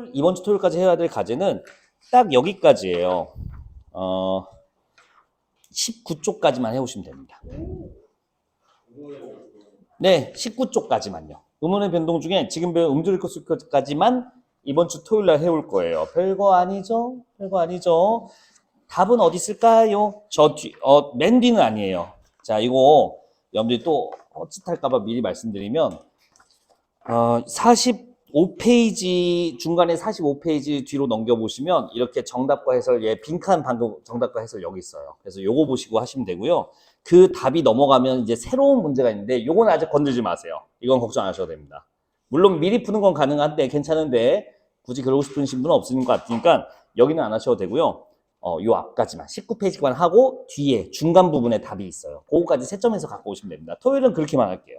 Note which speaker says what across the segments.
Speaker 1: 토요일, 이번 주 토요일까지 해야 될 과제는 딱 여기까지예요. 어, 19쪽까지만 해오시면 됩니다. 네, 19쪽까지만요. 음원의 변동 중에 지금 배운 음절 코스까지만 이번 주 토요일 날 해올 거예요. 별거 아니죠? 별거 아니죠? 답은 어디 있을까요? 저 뒤, 어, 맨 뒤는 아니에요. 자, 이거 여러분들이 또 헛짓할까봐 미리 말씀드리면, 어, 45페이지, 중간에 45페이지 뒤로 넘겨보시면 이렇게 정답과 해설, 예, 빈칸 방금 정답과 해설 여기 있어요. 그래서 요거 보시고 하시면 되고요. 그 답이 넘어가면 이제 새로운 문제가 있는데 요건 아직 건들지 마세요. 이건 걱정 안 하셔도 됩니다. 물론 미리 푸는 건 가능한데 괜찮은데 굳이 그러고 싶으신 분은 없으신 것 같으니까 여기는 안 하셔도 되고요. 어, 요 앞까지만 19페이지만 하고 뒤에 중간 부분에 답이 있어요. 그거까지 채점해서 갖고 오시면 됩니다. 토요일은 그렇게만 할게요.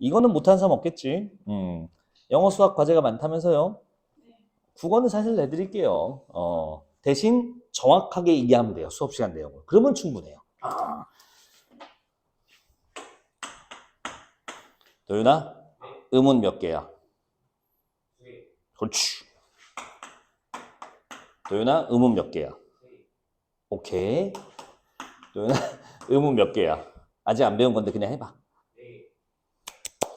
Speaker 1: 이거는 못하는 사람 없겠지. 음. 영어 수학 과제가 많다면서요? 국어는 사실 내드릴게요. 어, 대신 정확하게 이해하면 돼요. 수업 시간 내용을. 그러면 충분해요. 도윤아, 음은 몇 개야? 그렇지. 도윤아, 음은 몇 개야? 오케이. 도윤아, 음은 몇 개야? 아직 안 배운 건데 그냥 해봐.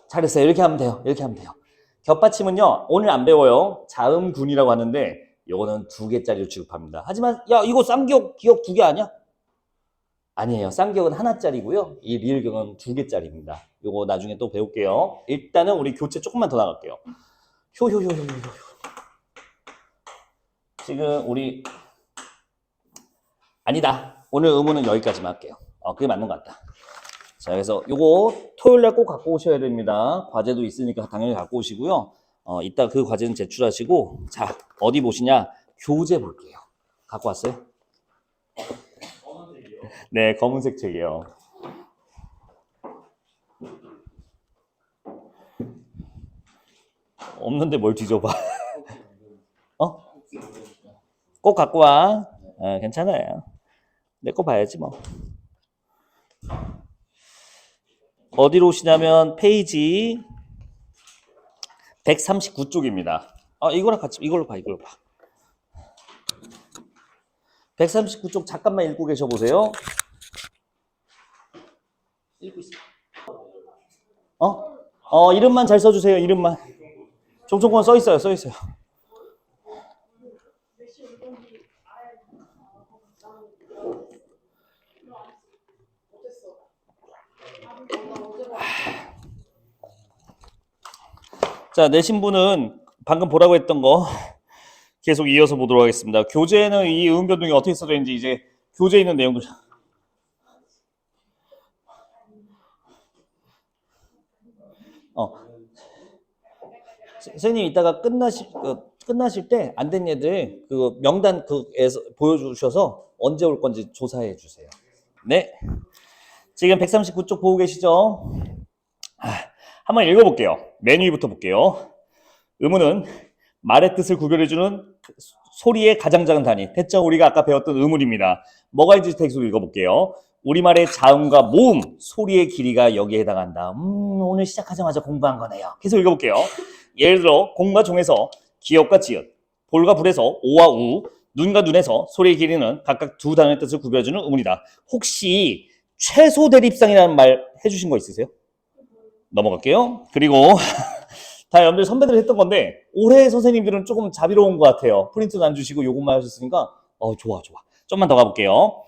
Speaker 1: 잘했어요. 이렇게 하면 돼요. 이렇게 하면 돼요. 겹받침은요, 오늘 안 배워요. 자음군이라고 하는데, 요거는 두 개짜리로 취급합니다. 하지만, 야, 이거 쌍기역, 기억 두개 아니야? 아니에요. 쌍기역은 하나짜리고요. 이 리을경은 두 개짜리입니다. 요거 나중에 또 배울게요. 일단은 우리 교체 조금만 더 나갈게요. 효효효효효효. 지금 우리 아니다. 오늘 의무는 여기까지만 할게요. 어, 그게 맞는 것 같다. 자, 그래서 요거 토요일 날 꼭 갖고 오셔야 됩니다. 과제도 있으니까 당연히 갖고 오시고요. 어, 이따 그 과제는 제출하시고 자, 어디 보시냐? 교재 볼게요. 갖고 왔어요? 네, 검은색 책이요. 없는데 뭘 뒤져봐. 어? 꼭 갖고 와. 어, 괜찮아요. 내 거 봐야지 뭐. 어디로 오시냐면 페이지 139쪽입니다. 아, 이거랑 같이 이걸로 봐. 이걸로 봐. 139쪽 잠깐만 읽고 계셔 보세요. 읽고 있어. 어? 어, 이름만 잘 써 주세요. 이름만. 종총권 써 있어요. 써 있어요. 자, 내신 분은 방금 보라고 했던 거 계속 이어서 보도록 하겠습니다. 교재에는 이 음변동이 어떻게 써져 있는지 이제 교재에 있는 내용들. 어. 선- 선생님 이따가 끝나실 그, 끝나실 때 안된 얘들 그 명단 그에서 보여주셔서 언제 올 건지 조사해 주세요. 네. 지금 139쪽 보고 계시죠? 아, 한번 읽어볼게요. 맨 위부터 볼게요. 의문은 말의 뜻을 구별해주는 그 소- 소리의 가장 작은 단위. 대충 우리가 아까 배웠던 의문입니다. 뭐가 있는지 tek스로 읽어볼게요. 우리말의 자음과 모음, 소리의 길이가 여기에 해당한다. 음, 오늘 시작하자마자 공부한 거네요. 계속 읽어볼게요. 예를 들어, 공과 종에서 기역과 지읒, 볼과 불에서 오와 우, 눈과 눈에서 소리의 길이는 각각 두 단어의 뜻을 구별해주는 의문이다. 혹시 최소 대립상이라는 말 해주신 거 있으세요? 넘어갈게요. 그리고 다 여러분들 선배들 했던 건데 올해 선생님들은 조금 자비로운 것 같아요. 프린트도 안 주시고 요것만 하셨으니까 어 좋아 좋아. 좀만 더 가볼게요.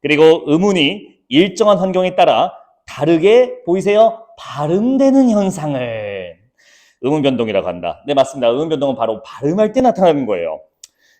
Speaker 1: 그리고 의문이 일정한 환경에 따라 다르게 보이세요? 발음되는 현상을 의문 변동이라고 한다. 네 맞습니다. 의문 변동은 바로 발음할 때 나타나는 거예요.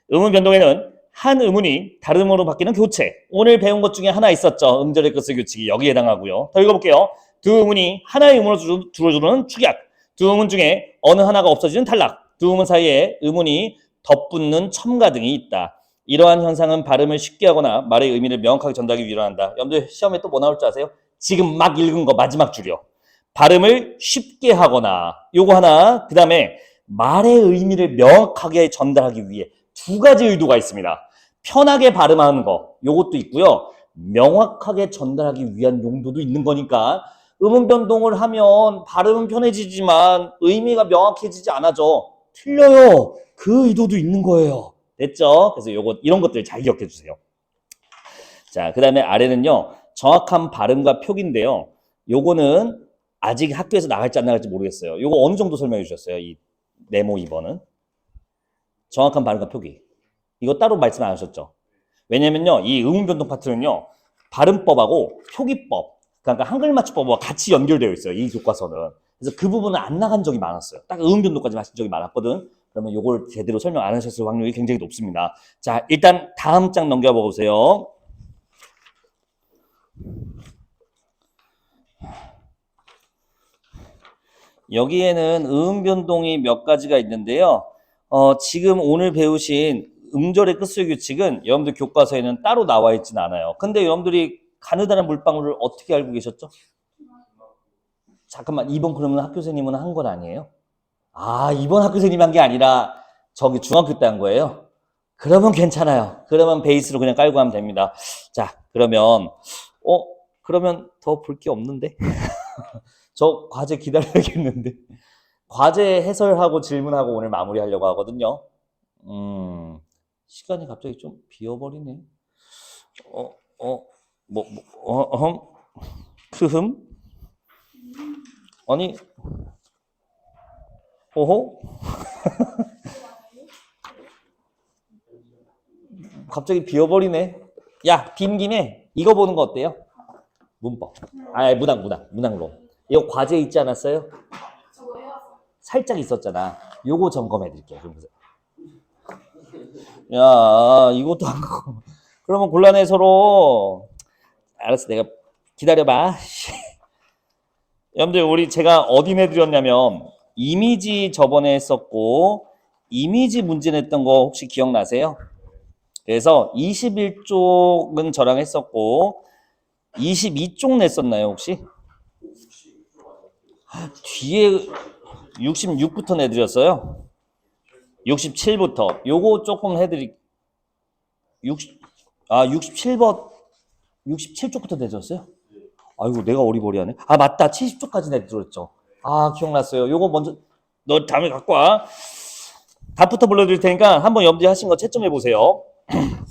Speaker 1: 의문 변동에는 한 의문이 다른 의문으로 바뀌는 교체. 오늘 배운 것 중에 하나 있었죠. 음절의 끝을 규칙이 여기에 해당하고요. 더 읽어볼게요. 두 의문이 하나의 의문으로 주- 줄어주는 축약. 두 의문 중에 어느 하나가 없어지는 탈락. 두 의문 사이에 의문이 덧붙는 첨가 등이 있다. 이러한 현상은 발음을 쉽게 하거나 말의 의미를 명확하게 전달하기 위해 일어난다. 여러분들 시험에 또 뭐 나올 줄 아세요? 지금 막 읽은 거 마지막 줄이요. 발음을 쉽게 하거나 요거 하나 그 다음에 말의 의미를 명확하게 전달하기 위해 두 가지 의도가 있습니다. 편하게 발음하는 거 요것도 있고요. 명확하게 전달하기 위한 용도도 있는 거니까 음운 변동을 하면 발음은 편해지지만 의미가 명확해지지 않아져. 틀려요. 그 의도도 있는 거예요. 됐죠? 그래서 요거 이런 것들 잘 기억해 주세요. 자, 그다음에 아래는요. 정확한 발음과 표기인데요. 요거는 아직 학교에서 나갈지 안 나갈지 모르겠어요. 요거 어느 정도 설명해 주셨어요? 이 네모 2번은 정확한 발음과 표기. 이거 따로 말씀 안 하셨죠? 왜냐면요, 이 의문변동 파트는요, 발음법하고 표기법, 그러니까 한글 맞춤법과 같이 연결되어 있어요. 이 교과서는. 그래서 그 부분은 안 나간 적이 많았어요. 딱 의문변동까지 하신 적이 많았거든. 그러면 요걸 제대로 설명 안 하셨을 확률이 굉장히 높습니다. 자, 일단 다음 장 넘겨보세요. 여기에는 음 변동이 몇 가지가 있는데요. 어, 지금 오늘 배우신 음절의 끝술 규칙은 여러분들 교과서에는 따로 나와 있진 않아요. 근데 여러분들이 가느다란 물방울을 어떻게 알고 계셨죠? 잠깐만, 이번 그러면 학교 선생님은 한 건 아니에요? 아, 이번 학교 선생님이 한게 아니라 저기 중학교 때 한 거예요? 그러면 괜찮아요. 그러면 베이스로 그냥 깔고 하면 됩니다. 자, 그러면, 어, 그러면 더 볼 게 없는데? 저 과제 기다려야겠는데. 과제 해설하고 질문하고 오늘 마무리하려고 하거든요. 음, 시간이 갑자기 좀 비어버리네. 어, 어, 뭐, 뭐 어, 어흠, 크흠? 아니, 호호? 갑자기 비어버리네. 야, 빈 김에 이거 보는 거 어때요? 문법. 아, 문학, 문학, 문학로. 이거 과제 있지 않았어요? 살짝 있었잖아. 요거 점검해 드릴게요. 야, 이것도 안 가고. 그러면 곤란해 서로. 알았어, 내가 기다려봐. 여러분들, 우리 제가 어디 내드렸냐면, 이미지 저번에 했었고, 이미지 문제 냈던 거 혹시 기억나세요? 그래서 21쪽은 저랑 했었고, 22쪽 냈었나요, 혹시? 뒤에 66부터 내드렸어요. 67부터. 요거 조금 해드리, 60, 아, 67번, 67쪽부터 내드렸어요? 아이고, 내가 어리버리하네. 아, 맞다. 70쪽까지 내드렸죠. 아, 기억났어요. 요거 먼저, 너 다음에 갖고 와. 답부터 불러드릴 테니까 한번 염두에 하신 거 채점해 보세요.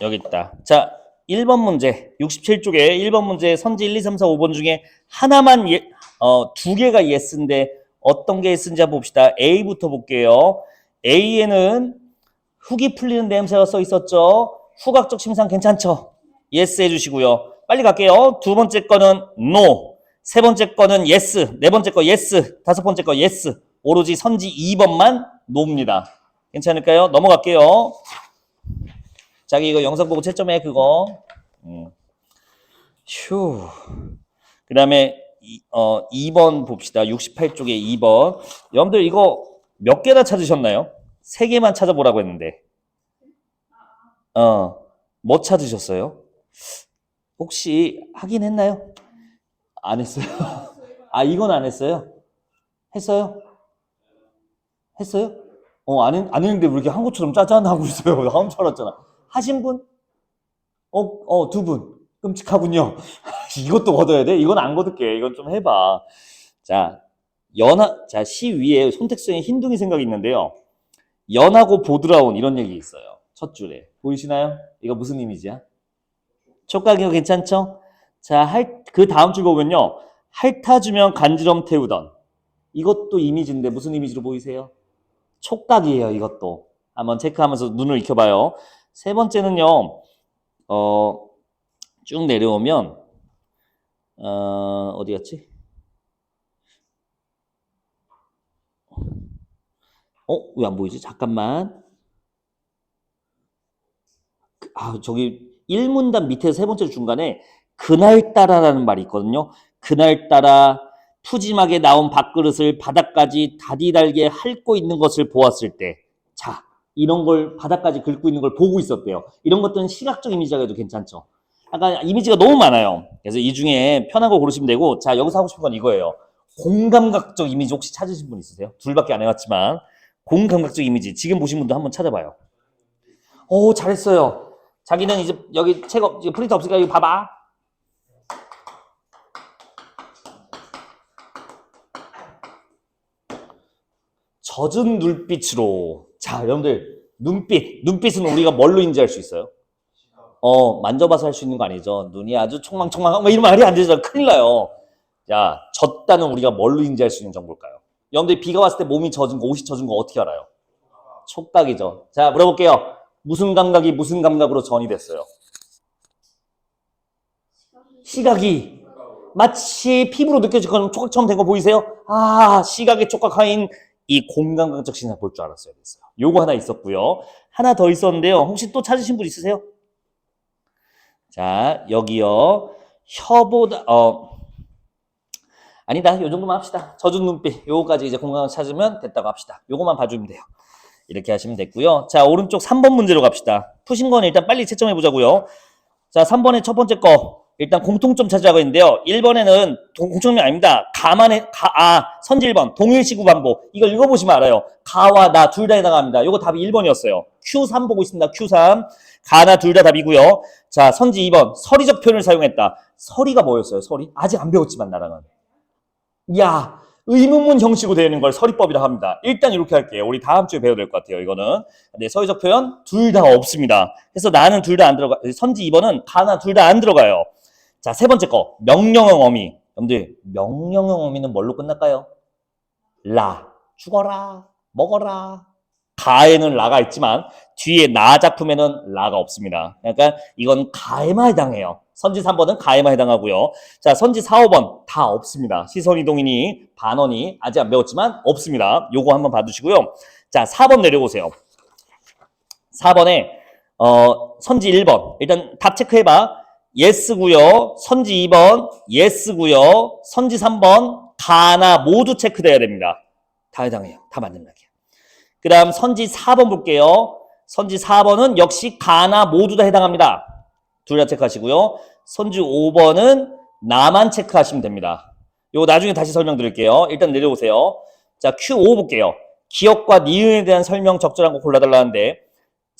Speaker 1: 여기 있다. 자, 1번 문제. 67쪽에 1번 문제 선지 1, 2, 3, 4, 5번 중에 하나만 예, 어, 두 개가 예스인데 어떤 게 예스인지 봅시다. A부터 볼게요. A에는 훅이 풀리는 냄새가 써 있었죠. 후각적 심상 괜찮죠? 예스 해주시고요. 빨리 갈게요. 두 번째 거는 no. 세 번째 거는 yes. 네 번째 거 yes. 다섯 번째 거 yes. 오로지 선지 2번만 no입니다. 괜찮을까요? 넘어갈게요. 자기 이거 영상 보고 채점해 그거. 음. 휴. 그 다음에 이, 어 2번 봅시다. 68쪽에 2번. 여러분들 이거 몇 개나 찾으셨나요? 세 개만 찾아보라고 했는데. 어. 뭐 찾으셨어요? 혹시 하긴 했나요? 안 했어요. 아, 이건 안 했어요? 했어요? 했어요? 어, 안, 했, 안 했는데 왜 이렇게 한 것처럼 짜잔하고 있어요? 나온 줄 알았잖아. 하신 분? 어, 어, 두 분. 끔찍하군요. 이것도 걷어야 돼? 이건 안 걷을게. 이건 좀 해봐. 자, 연하, 자, 시 위에 손택수의 흰둥이 생각이 있는데요. 연하고 보드라운 이런 얘기 있어요. 첫 줄에. 보이시나요? 이거 무슨 이미지야? 촉각이거 괜찮죠? 자, 할, 그 다음 줄 보면요. 핥아주면 간지럼 태우던. 이것도 이미지인데 무슨 이미지로 보이세요? 촉각이에요, 이것도. 한번 체크하면서 눈을 익혀봐요. 세 번째는요, 어, 쭉 내려오면, 어, 어디 갔지? 어, 왜 안 보이지? 잠깐만. 그- 아, 저기 1문단 밑에 세 번째 중간에 그날따라라는 말이 있거든요. 그날따라 푸짐하게 나온 밥그릇을 바닥까지 다디달게 핥고 있는 것을 보았을 때, 자, 이런 걸 바닥까지 긁고 있는 걸 보고 있었대요. 이런 것들은 시각적 이미지가 해도 괜찮죠. 아까 이미지가 너무 많아요. 그래서 이 중에 편한 거 고르시면 되고, 자, 여기서 하고 싶은 건 이거예요. 공감각적 이미지 혹시 찾으신 분 있으세요? 둘밖에 안 해왔지만, 공감각적 이미지. 지금 보신 분도 한번 찾아봐요. 오, 잘했어요. 자기는 이제 여기 책 없, 프린터 없으니까 여기 봐봐. 젖은 눈빛으로. 자, 여러분들, 눈빛. 눈빛은 우리가 뭘로 인지할 수 있어요? 어, 만져봐서 할 수 있는 거 아니죠. 눈이 아주 총망총망, 뭐 이런 말이 안 되죠. 큰일 나요. 자, 젖다는 우리가 뭘로 인지할 수 있는 정보일까요? 여러분들 비가 왔을 때 몸이 젖은 거, 옷이 젖은 거 어떻게 알아요? 촉각이죠. 자, 물어볼게요. 무슨 감각이 무슨 감각으로 전이 됐어요? 시각이 마치 피부로 느껴지는 촉각처럼 된거 보이세요? 아, 시각의 촉각하인 이 공감각적 신상 볼 줄 알았어야 됐어요. 요거 하나 있었고요. 하나 더 있었는데요. 혹시 또 찾으신 분 있으세요? 자, 여기요. 혀보다 어 아니다. 요 정도만 합시다. 젖은 눈빛. 요거까지 이제 공감을 찾으면 됐다고 합시다. 요거만 봐주면 돼요. 이렇게 하시면 됐고요. 자, 오른쪽 3번 문제로 갑시다. 푸신 건 일단 빨리 채점해 보자고요. 자, 3번의 첫 번째 거. 일단 공통점 찾으라고 했는데요. 1번에는 공통점이 아닙니다. 가만해, 가, 아, 선지 1번. 동일 시구 반복. 이걸 읽어보시면 알아요. 가와 나 둘 다 해당합니다. 요거 답이 1번이었어요. Q3 보고 있습니다. Q3. 가나 둘 다 답이고요. 자, 선지 2번. 서리적 표현을 사용했다. 서리가 뭐였어요? 서리? 아직 안 배웠지만 나랑은. 야, 의문문 형식으로 되어 있는 걸 서리법이라 합니다. 일단 이렇게 할게요. 우리 다음 주에 배워야 될 것 같아요. 이거는. 네, 서리적 표현 둘 다 없습니다. 그래서 나는 둘 다 안 들어가. 선지 2번은 가나 둘 다 안 들어가요. 자, 세 번째 거. 명령형 어미. 여러분들, 명령형 어미는 뭘로 끝날까요? 라. 죽어라. 먹어라. 가에는 라가 있지만 뒤에 나 작품에는 라가 없습니다. 그러니까 이건 가에만 해당해요. 선지 3번은 가에만 해당하고요. 자, 선지 4, 5번 다 없습니다. 시선 이동이니 반원이 아직 안 배웠지만 없습니다. 요거 한번 봐두시고요. 자, 4번 내려오세요. 4번에 어, 선지 1번 일단 답 체크해봐. 예스고요. 선지 2번 예스고요. 선지 3번 가나 모두 체크돼야 됩니다. 다 해당해요. 다 맞는 말이에요. 그 다음 선지 4번 볼게요. 선지 4번은 역시 가나 모두 다 해당합니다. 둘 다 체크하시고요. 선지 5번은 나만 체크하시면 됩니다. 요거 나중에 다시 설명드릴게요. 일단 내려오세요. 자, Q5 볼게요. 기억과 니은에 대한 설명 적절한 거 골라달라는데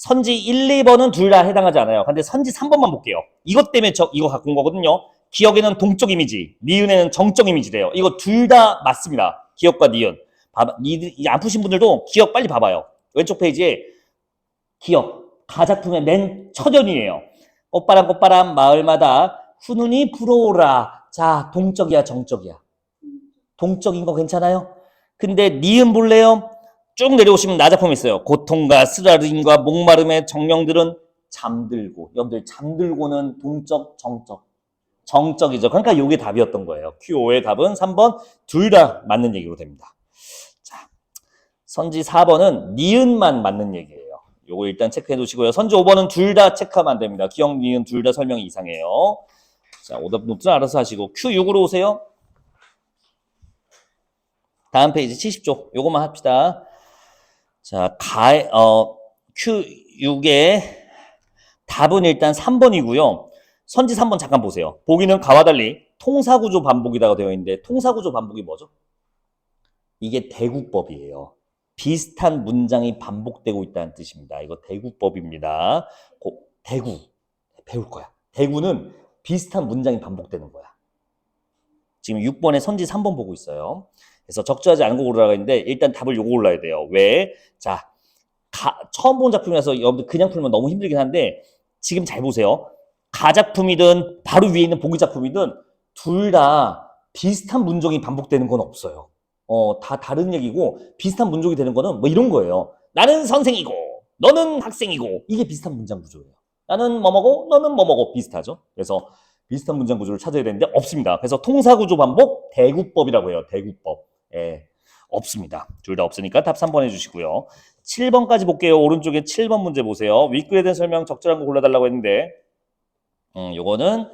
Speaker 1: 선지 1, 2번은 둘 다 해당하지 않아요. 근데 선지 3번만 볼게요. 이것 때문에 저 이거 갖고 온 거거든요. 기억에는 동적 이미지, 니은에는 정적 이미지래요. 이거 둘 다 맞습니다. 기억과 니은. 봐봐, 니, 이 아프신 분들도 기억 빨리 봐봐요. 왼쪽 페이지에 기억, 가작품의 맨 첫연이에요. 꽃바람 꽃바람 마을마다 훈훈이 불어오라. 자, 동적이야, 정적이야. 동적인 거 괜찮아요? 근데 니은 볼래요? 쭉 내려오시면 나작품 있어요. 고통과 쓰라림과 목마름의 정령들은 잠들고. 여러분들 잠들고는 동적, 정적. 정적이죠. 그러니까 이게 답이었던 거예요. Q5의 답은 3번 둘 다 맞는 얘기로 됩니다. 자, 선지 4번은 니은만 맞는 얘기예요. 요거 일단 체크해 두시고요. 선지 5번은 둘 다 체크하면 안 됩니다. 기억, 니은 둘 다 설명이 이상해요. 자, 오답 노트는 알아서 하시고 Q6으로 오세요. 다음 페이지 70쪽. 요것만 합시다. 자, 가, 어, Q6의 답은 일단 3번이고요. 선지 3번 잠깐 보세요. 보기는 가와 달리 통사구조 반복이라고 되어 있는데 통사구조 반복이 뭐죠? 이게 대국법이에요. 비슷한 문장이 반복되고 있다는 뜻입니다. 이거 대국법입니다. 고, 대구 배울 거야. 대구는 비슷한 문장이 반복되는 거야. 지금 6번에 선지 3번 보고 있어요. 그래서 적절하지 않은 거 고르라고 했는데 일단 답을 요거 골라야 돼요. 왜? 자, 가, 처음 본 작품이라서 여러분들 그냥 풀면 너무 힘들긴 한데 지금 잘 보세요. 가작품이든 바로 위에 있는 보기 작품이든 둘 다 비슷한 문종이 반복되는 건 없어요. 어, 다 다른 얘기고 비슷한 문종이 되는 거는 뭐 이런 거예요. 나는 선생이고 너는 학생이고 이게 비슷한 문장 구조예요. 나는 뭐뭐고 너는 뭐뭐고 비슷하죠. 그래서 비슷한 문장 구조를 찾아야 되는데 없습니다. 그래서 통사 구조 반복 대구법이라고 해요. 대구법. 예. 없습니다. 둘 다 없으니까 답 3번 해주시고요. 7번까지 볼게요. 오른쪽에 7번 문제 보세요. 윗글에 대한 설명 적절한 거 골라달라고 했는데 음, 요거는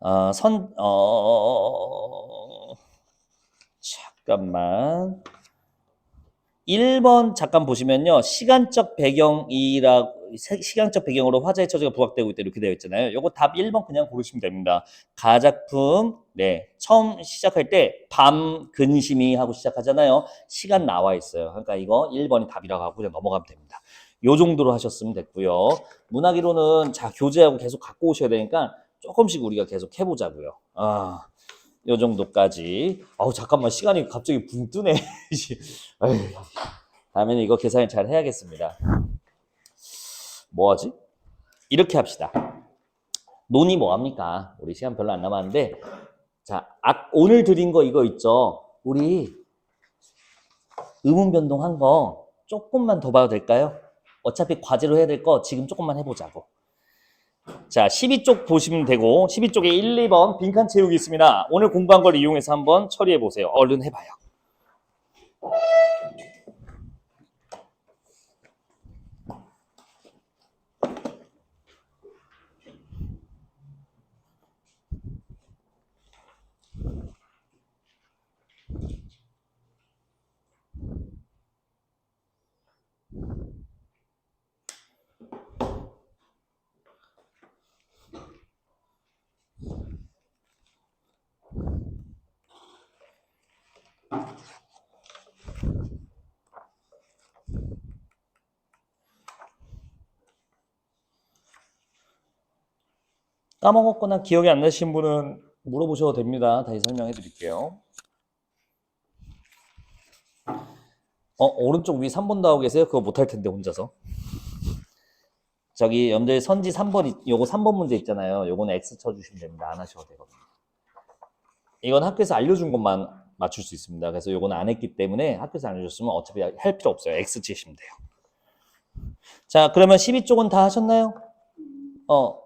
Speaker 1: 어, 선 어, 잠깐만 1번 잠깐 보시면요. 시간적 배경이라 세- 시간적 배경으로 화자의 처지가 부각되고 있다 이렇게 되어 있잖아요. 요거 답 1번 그냥 고르시면 됩니다. 가작품 네 처음 시작할 때 밤 근심이 하고 시작하잖아요. 시간 나와 있어요. 그러니까 이거 1번이 답이라고 하고 그냥 넘어가면 됩니다. 요 정도로 하셨으면 됐고요. 문학 이론은 자 교재하고 계속 갖고 오셔야 되니까 조금씩 우리가 계속 해보자고요. 아, 요 정도까지. 아우 잠깐만 시간이 갑자기 붕 뜨네. 다음에는 이거 계산을 잘 해야겠습니다. 뭐 하지? 이렇게 합시다. 논이 뭐 합니까? 우리 시간 별로 안 남았는데 자, 아, 오늘 드린 거 이거 있죠? 우리 의문 변동한 거 조금만 더 봐도 될까요? 어차피 과제로 해야 될 거 지금 조금만 해보자고. 자, 12쪽 보시면 되고 12쪽에 1, 2번 빈칸 채우기 있습니다. 오늘 공부한 걸 이용해서 한번 처리해 보세요. 얼른 해봐요. 까먹었거나 기억이 안 나신 분은 물어보셔도 됩니다. 다시 설명해 드릴게요. 어, 오른쪽 위 3번 나오고 계세요? 그거 못할 텐데, 혼자서. 저기, 염들 선지 3번, 있- 요거 3번 문제 있잖아요. 요거는 X 쳐주시면 됩니다. 안 하셔도 되거든요. 이건 학교에서 알려준 것만 맞출 수 있습니다. 그래서 요거는 안 했기 때문에 학교에서 알려줬으면 어차피 할 필요 없어요. X 치시면 돼요. 자, 그러면 12쪽은 다 하셨나요? 어,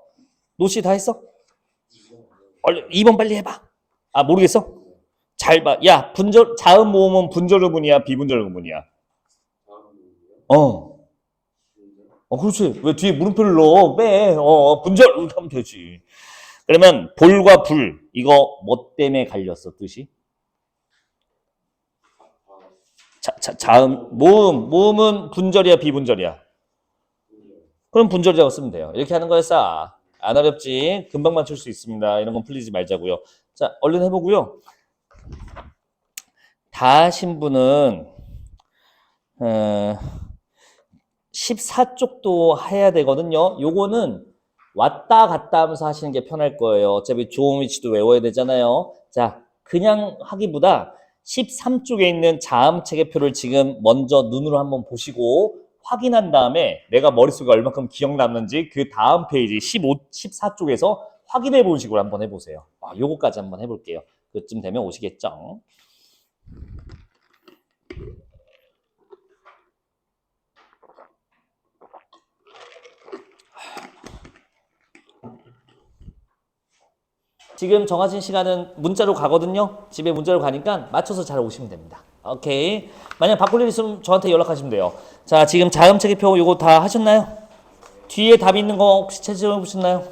Speaker 1: 노시 다 했어? 얼른 2번 빨리 해봐. 아 모르겠어? 잘 봐. 야 분절 자음 모음은 분절 의문이야 비분절 의문이야. 어. 어 그렇지. 왜 뒤에 물음표를 넣어? 빼. 어, 어 분절 이렇게 하면 되지. 그러면 볼과 불 이거 뭐 때문에 갈렸어 뜻이? 자, 자, 자음 모음 모음은 분절이야 비분절이야? 그럼 분절이라고 쓰면 돼요. 이렇게 하는 거였어. 안 어렵지. 금방 맞출 수 있습니다. 이런 건 풀리지 말자고요. 자, 얼른 해보고요. 다 하신 분은 어, 14쪽도 해야 되거든요. 요거는 왔다 갔다 하면서 하시는 게 편할 거예요. 어차피 조음 위치도 외워야 되잖아요. 자, 그냥 하기보다 13쪽에 있는 자음 체계표를 지금 먼저 눈으로 한번 보시고 확인한 다음에 내가 머릿속에 얼마큼 기억 남는지 그 다음 페이지 15, 14쪽에서 확인해 보는 식으로 한번 해보세요. 아, 요거까지 한번 해볼게요. 그쯤 되면 오시겠죠? 지금 정하신 시간은 문자로 가거든요. 집에 문자로 가니까 맞춰서 잘 오시면 됩니다. 오케이. 만약 바꿀 일 있으면 저한테 연락하시면 돼요. 자, 지금 자음 체계표 요거 다 하셨나요? 뒤에 답 있는 거 혹시 채점해 보셨나요?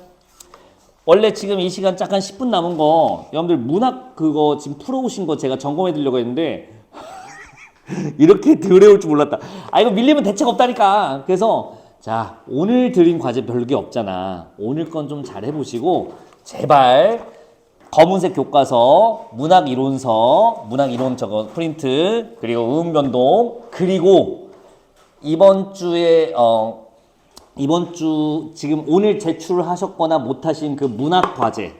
Speaker 1: 원래 지금 이 시간 잠깐 10분 남은 거 여러분들 문학 그거 지금 풀어오신 거 제가 점검해 드리려고 했는데 이렇게 드레올 줄 몰랐다. 아 이거 밀리면 대책 없다니까. 그래서 자 오늘 드린 과제 별게 없잖아. 오늘 건 좀 잘 해보시고 제발 검은색 교과서, 문학 이론서, 문학 이론 저거 프린트 그리고 음 변동 그리고 이번 주에 어 이번 주 지금 오늘 제출하셨거나 못하신 그 문학 과제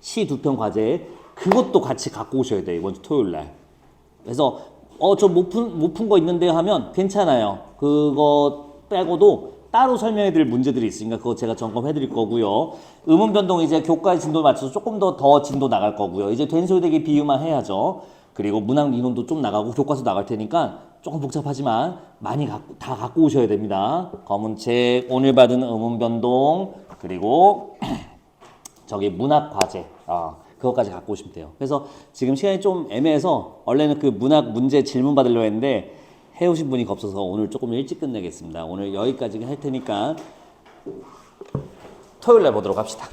Speaker 1: 시 두 편 과제 그것도 같이 갖고 오셔야 돼요 이번 주 토요일 날. 그래서 어 저 못 푼 못 푼 거 있는데 하면 괜찮아요. 그거 빼고도 따로 설명해 드릴 문제들이 있으니까 그거 제가 점검해 드릴 거고요. 음운 변동 이제 교과의 진도 맞춰서 조금 더더 진도 나갈 거고요. 이제 된소되기 비유만 해야죠. 그리고 문학 이론도 좀 나가고 교과서 나갈 테니까 조금 복잡하지만 많이 갖고, 다 갖고 오셔야 됩니다. 검은 책, 오늘 받은 음운 변동, 그리고 저기 문학 과제, 아, 그것까지 갖고 오시면 돼요. 그래서 지금 시간이 좀 애매해서 원래는 그 문학 문제 질문 받으려고 했는데 해오신 분이 없어서 오늘 조금 일찍 끝내겠습니다. 오늘 여기까지 할 테니까 토요일 날 보도록 합시다.